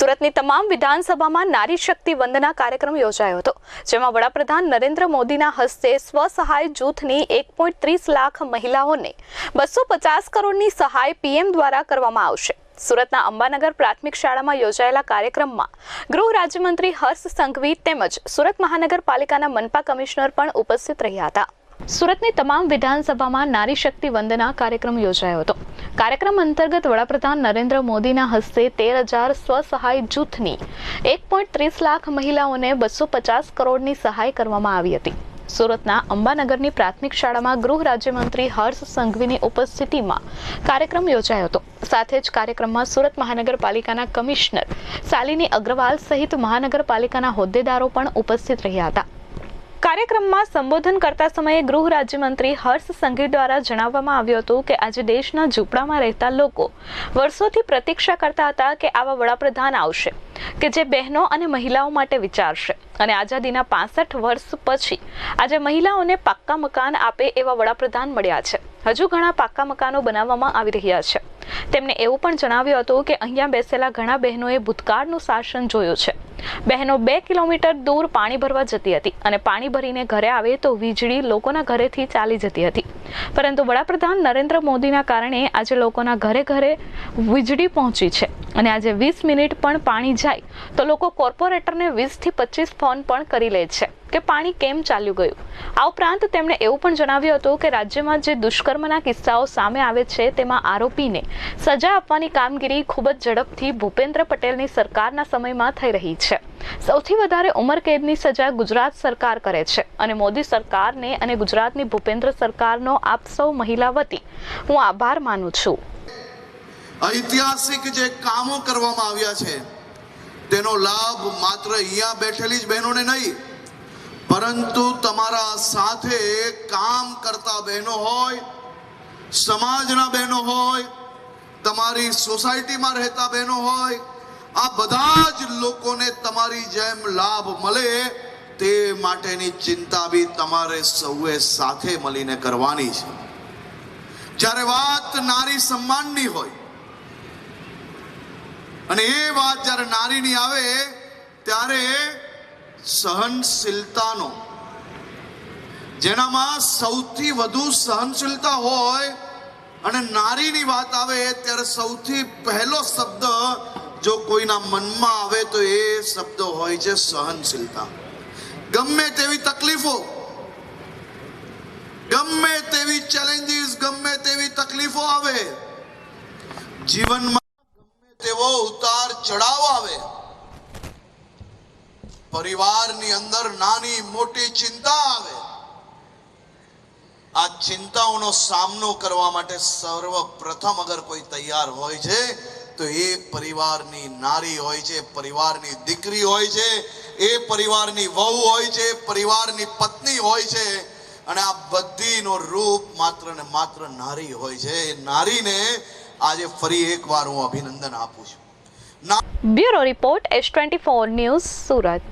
સુરતની તમામ વિધાનસભામાં નારી શક્તિ વંદના કાર્યક્રમ યોજાયો હતો, જેમાં વડાપ્રધાન નરેન્દ્ર મોદીના હસ્તે સ્વસહાય જૂથની એક ત્રીસ લાખ મહિલાઓને બસો પચાસ કરોડની સહાય પીએમ દ્વારા કરવામાં આવશે. સુરતના અંબાનગર પ્રાથમિક શાળામાં યોજાયેલા કાર્યક્રમમાં ગૃહ રાજ્યમંત્રી હર્ષ સંઘવી તેમજ સુરત મહાનગરપાલિકાના મનપા કમિશનર પણ ઉપસ્થિત રહ્યા હતા. સુરતની તમામ વિધાનસભામાં નારી શક્તિ વંદના કાર્યક્રમ યોજાયો હતો. કાર્યક્રમ અંતર્ગત વડાપ્રધાન નરેન્દ્ર મોદીના હસ્તે તેર હજાર સ્વસહાય જૂથની એક પોઈન્ટ ત્રીસ લાખ મહિલાઓને બસો પચાસ કરોડની સહાય કરવામાં આવી હતી. સુરતના અંબાનગરની પ્રાથમિક શાળામાં ગૃહ રાજ્યમંત્રી હર્ષ સંઘવીની ઉપસ્થિતિમાં કાર્યક્રમ યોજાયો હતો. સાથે જ કાર્યક્રમમાં સુરત મહાનગરપાલિકાના કમિશનર શાલિની અગ્રવાલ સહિત મહાનગરપાલિકાના હોદ્દેદારો પણ ઉપસ્થિત રહ્યા હતા. કાર્યક્રમમાં સંબોધન કરતા સમયે ગૃહ રાજ્યમંત્રી હર્ષ સંઘી દ્વારા જણાવવામાં આવ્યું હતું કે આજે દેશના ઝૂંપડામાં રહેતા લોકો વર્ષોથી પ્રતીક્ષા કરતા હતા કે આવા વડાપ્રધાન આવશે, કે જે બહેનો અને મહિલાઓ માટે વિચારશે. અને આઝાદીના પાસઠ વર્ષ પછી આજે મહિલાઓને પાક્કા મકાન આપે એવા વડાપ્રધાન મળ્યા છે. હજુ ઘણા પાક્કા મકાનો બનાવવામાં આવી રહ્યા છે. તેમણે એવું પણ જણાવ્યું હતું કે અહીંયા બેસેલા ઘણા બહેનોએ ભૂતકાળનું શાસન જોયું છે. બહેનો બે કિલોમીટર દૂર પાણી ભરવા જતી હતી અને પાણી ભરીને ઘરે આવે તો વીજળી લોકોના ઘરેથી ચાલી જતી હતી. પરંતુ વડાપ્રધાન નરેન્દ્ર મોદીના કારણે આજે લોકોના ઘરે ઘરે વીજળી પહોંચી છે અને આજે વીસ મિનિટ પણ પાણી જાય તો લોકો કોર્પોરેટરને વીસથી પચીસ ફોન પણ કરી લે છે. કે પાણી કેમ ચાલ્યું ગયું? આ ઉપરાંત તેમણે એવું પણ જણાવ્યું હતું કે રાજ્યમાં જે દુષ્કર્મના કિસ્સાઓ સામે આવે છે, તેમાં આરોપીને સજા આપવાની કામગીરી ખૂબ જ ઝડપથી ભૂપેન્દ્ર પટેલની સરકારના સમયમાં થઈ રહી છે. સૌથી વધારે ઉંમરકેદની સજા ગુજરાત સરકાર કરે છે અને મોદી સરકારને અને ગુજરાતની ભૂપેન્દ્ર સરકારનો આપ સૌ મહિલા વતી હું આભાર માનું છું. ઐતિહાસિક જે કામો કરવામાં આવ્યા છે, તેનો લાભ માત્ર અહીંયા બેઠેલી જ બહેનોને નહીં પરંતુ તમારા સાથે કામ કરતા બહેનો હોય, સમાજના બહેનો હોય, તમારી સોસાયટીમાં રહેતા બહેનો હોય, આ બધા જ લોકોને તમારી જેમ લાભ મળે તે માટેની ચિંતા બી તમારે સૌએ સાથે મળીને કરવાની છે. જ્યારે વાત નારી સન્માનની હોય, અને એ વાત જ્યારે નારીની આવે, ત્યારે સહનશીલતાનો. જેનામાં સૌથી વધુ સહનશીલતા હોય અને નારીની વાત આવે, ત્યારે સૌથી પહેલો શબ્દ જો કોઈના મનમાં આવે તો એ શબ્દ હોય છે સહનશીલતા. ગમે તેવી તકલીફો, ગમે તેવી ચેલેન્જીસ ગમે તેવી તકલીફો આવે, જીવનમાં ગમે તેવો ઉતાર ચડાવ આવે પરિવારની અંદર નાની મોટી ચિંતા આવે. આ ચિંતાઓનો સામનો કરવા માટે સર્વપ્રથમ અગર કોઈ તૈયાર હોય છે, તો એ પરિવારની નારી હોય છે, પરિવારની દીકરી હોય છે, એ પરિવારની વહુ હોય છે, પરિવારની પત્ની હોય છે, અને આ બધીનો રૂપ માત્ર ને માત્ર નારી હોય છે. એ નારીને આજે ફરી એકવાર હું અભિનંદન આપું છું. Bureau report S twenty four news Surat.